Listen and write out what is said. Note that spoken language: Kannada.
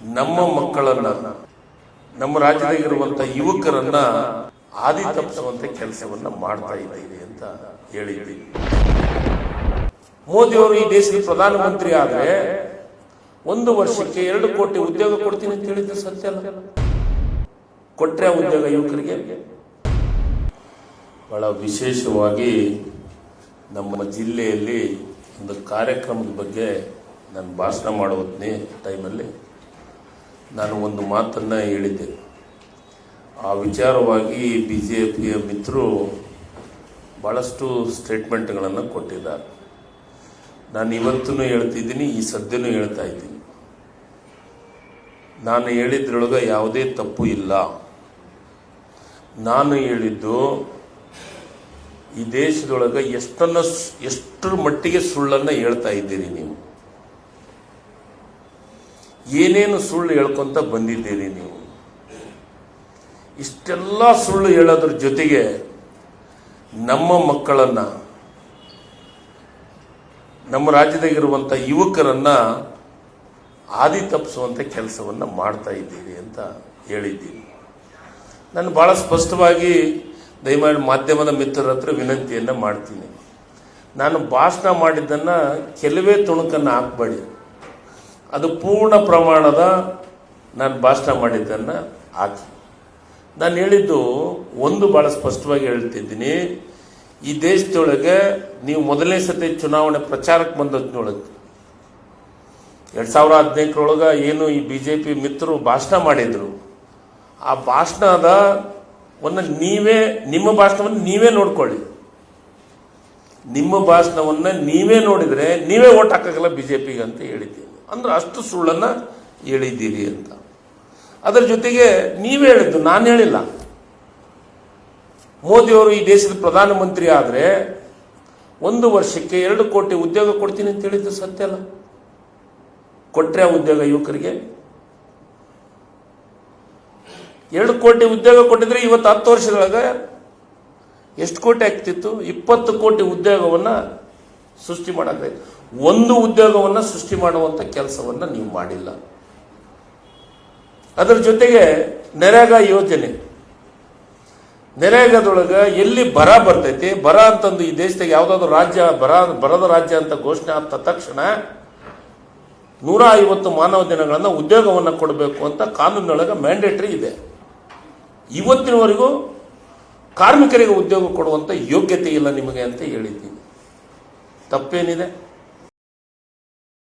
ನಮ್ಮ ಮಕ್ಕಳನ್ನ, ನಮ್ಮ ರಾಜ್ಯದಾಗಿರುವಂತ ಯುವಕರನ್ನ ಆದಿ ತಪ್ಪಿಸುವಂತ ಕೆಲಸವನ್ನ ಮಾಡ್ತಾ ಇದ್ದೀವಿ ಅಂತ ಹೇಳಿದ್ದೀವಿ ಮೋದಿ ಅವರು ಈ ದೇಶದ ಪ್ರಧಾನಮಂತ್ರಿ ಆದ್ರೆ ಒಂದು ವರ್ಷಕ್ಕೆ ಎರಡು ಕೋಟಿ ಉದ್ಯೋಗ ಕೊಡ್ತೀನಿ ಅಂತ ಹೇಳಿದ್ರೆ ಸತ್ಯ ಅಲ್ಲ. ಕೊಟ್ರೆ ಉದ್ಯೋಗ ಯುವಕರಿಗೆ? ಬಹಳ ವಿಶೇಷವಾಗಿ ನಮ್ಮ ಜಿಲ್ಲೆಯಲ್ಲಿ ಒಂದು ಕಾರ್ಯಕ್ರಮದ ಬಗ್ಗೆ ನಾನು ಭಾಷಣ ಮಾಡೋ ಹೊತ್ನೇ ಟೈಮಲ್ಲಿ ನಾನು ಒಂದು ಮಾತನ್ನು ಹೇಳಿದ್ದೆ. ಆ ವಿಚಾರವಾಗಿ ಬಿ ಜೆ ಪಿಯ ಮಿತ್ರರು ಭಾಳಷ್ಟು ಸ್ಟೇಟ್ಮೆಂಟ್ಗಳನ್ನು ಕೊಟ್ಟಿದ್ದಾರೆ. ನಾನು ಇವತ್ತೂ ಹೇಳ್ತಿದ್ದೀನಿ, ಈ ಸದ್ಯನೂ ಹೇಳ್ತಾ ಇದ್ದೀನಿ. ನಾನು ಹೇಳಿದ್ರೊಳಗೆ ಯಾವುದೇ ತಪ್ಪು ಇಲ್ಲ. ನಾನು ಹೇಳಿದ್ದು, ಈ ದೇಶದೊಳಗೆ ಎಷ್ಟನ್ನು ಎಷ್ಟರ ಮಟ್ಟಿಗೆ ಸುಳ್ಳನ್ನು ಹೇಳ್ತಾ ಇದ್ದೀರಿ ನೀವು? ಏನೇನು ಸುಳ್ಳು ಹೇಳ್ಕೊಂತ ಬಂದಿದ್ದೀರಿ ನೀವು? ಇಷ್ಟೆಲ್ಲ ಸುಳ್ಳು ಹೇಳೋದ್ರ ಜೊತೆಗೆ ನಮ್ಮ ಮಕ್ಕಳನ್ನ, ನಮ್ಮ ರಾಜ್ಯದಾಗಿರುವಂಥ ಯುವಕರನ್ನ ಆದಿ ತಪ್ಪಿಸುವಂಥ ಕೆಲಸವನ್ನ ಮಾಡ್ತಾ ಇದ್ದೀರಿ ಅಂತ ಹೇಳಿದ್ದೀನಿ. ನಾನು ಬಹಳ ಸ್ಪಷ್ಟವಾಗಿ ದಯಮಾಡಿ ಮಾಧ್ಯಮದ ಮಿತ್ರರ ಹತ್ರ ವಿನಂತಿಯನ್ನ ಮಾಡ್ತೀನಿ. ನಾನು ಭಾಷಣ ಮಾಡಿದ್ದನ್ನ ಕೆಲವೇ ತುಣುಕನ್ನು ಹಾಕ್ಬೇಡಿ. ಅದು ಪೂರ್ಣ ಪ್ರಮಾಣದ ನಾನು ಭಾಷಣ ಮಾಡಿದ್ದನ್ನು ಹಾಕಿ ನಾನು ಹೇಳಿದ್ದು ಒಂದು ಭಾಳ ಸ್ಪಷ್ಟವಾಗಿ ಹೇಳ್ತಿದ್ದೀನಿ. ಈ ದೇಶದೊಳಗೆ ನೀವು ಮೊದಲನೇ ಸತಿ ಚುನಾವಣೆ ಪ್ರಚಾರಕ್ಕೆ ಬಂದದ್ನೊಳಗೆ ಎರಡು ಸಾವಿರ ಹದಿನೆಂಟರೊಳಗೆ ಏನು ಈ ಬಿ ಜೆ ಪಿ ಮಿತ್ರರು ಭಾಷಣ ಮಾಡಿದ್ರು. ಆ ಭಾಷಣದ ಒಂದು ನೀವೇ, ನಿಮ್ಮ ಭಾಷಣವನ್ನು ನೀವೇ ನೋಡ್ಕೊಳ್ಳಿ. ನಿಮ್ಮ ಭಾಷಣವನ್ನ ನೀವೇ ನೋಡಿದ್ರೆ ನೀವೇ ಓಟ್ ಹಾಕಲ್ಲ ಬಿಜೆಪಿಗೆ ಅಂತ ಹೇಳಿದ್ದೀನಿ ಅಂದ್ರೆ ಅಷ್ಟು ಸುಳ್ಳನ್ನ ಹೇಳಿದ್ದೀರಿ ಅಂತ. ಅದರ ಜೊತೆಗೆ ನೀವೇ ಹೇಳಿದ್ದು, ನಾನು ಹೇಳಿಲ್ಲ. ಮೋದಿಯವರು ಈ ದೇಶದ ಪ್ರಧಾನಮಂತ್ರಿ ಆದರೆ ಒಂದು ವರ್ಷಕ್ಕೆ ಎರಡು ಕೋಟಿ ಉದ್ಯೋಗ ಕೊಡ್ತೀನಿ ಅಂತ ಹೇಳಿದ್ದು ಸತ್ಯ ಅಲ್ಲ. ಕೊಟ್ಟರೆ ಉದ್ಯೋಗ ಯುವಕರಿಗೆ? ಎರಡು ಕೋಟಿ ಉದ್ಯೋಗ ಕೊಟ್ಟಿದ್ರೆ ಇವತ್ತು ಹತ್ತು ವರ್ಷದೊಳಗೆ ಎಷ್ಟು ಕೋಟಿ ಆಗ್ತಿತ್ತು? ಇಪ್ಪತ್ತು ಕೋಟಿ ಉದ್ಯೋಗವನ್ನ ಸೃಷ್ಟಿ ಮಾಡೋಕ್ಕೆ ಒಂದು ಉದ್ಯೋಗವನ್ನು ಸೃಷ್ಟಿ ಮಾಡುವಂಥ ಕೆಲಸವನ್ನು ನೀವು ಮಾಡಿಲ್ಲ. ಅದರ ಜೊತೆಗೆ ನರೇಗಾ ಯೋಜನೆ. ನರೇಗಾದೊಳಗೆ ಎಲ್ಲಿ ಬರ ಬರ್ತೈತಿ, ಬರ ಅಂತಂದು ಈ ದೇಶದಾಗ ಯಾವುದಾದ್ರು ರಾಜ್ಯ, ಬರ, ಬರದ ರಾಜ್ಯ ಅಂತ ಘೋಷಣೆ ಆದ ತಕ್ಷಣ ನೂರ ಐವತ್ತು ಮಾನವ ದಿನಗಳನ್ನು ಉದ್ಯೋಗವನ್ನು ಕೊಡಬೇಕು ಅಂತ ಕಾನೂನಿನೊಳಗೆ ಮ್ಯಾಂಡೇಟರಿ ಇದೆ. ಇವತ್ತಿನವರೆಗೂ ಕಾರ್ಮಿಕರಿಗೆ ಉದ್ಯೋಗ ಕೊಡುವಂಥ ಯೋಗ್ಯತೆ ಇಲ್ಲ ನಿಮಗೆ ಅಂತ ಹೇಳಿದ್ದೀನಿ. ತಪ್ಪೇನಿದೆ?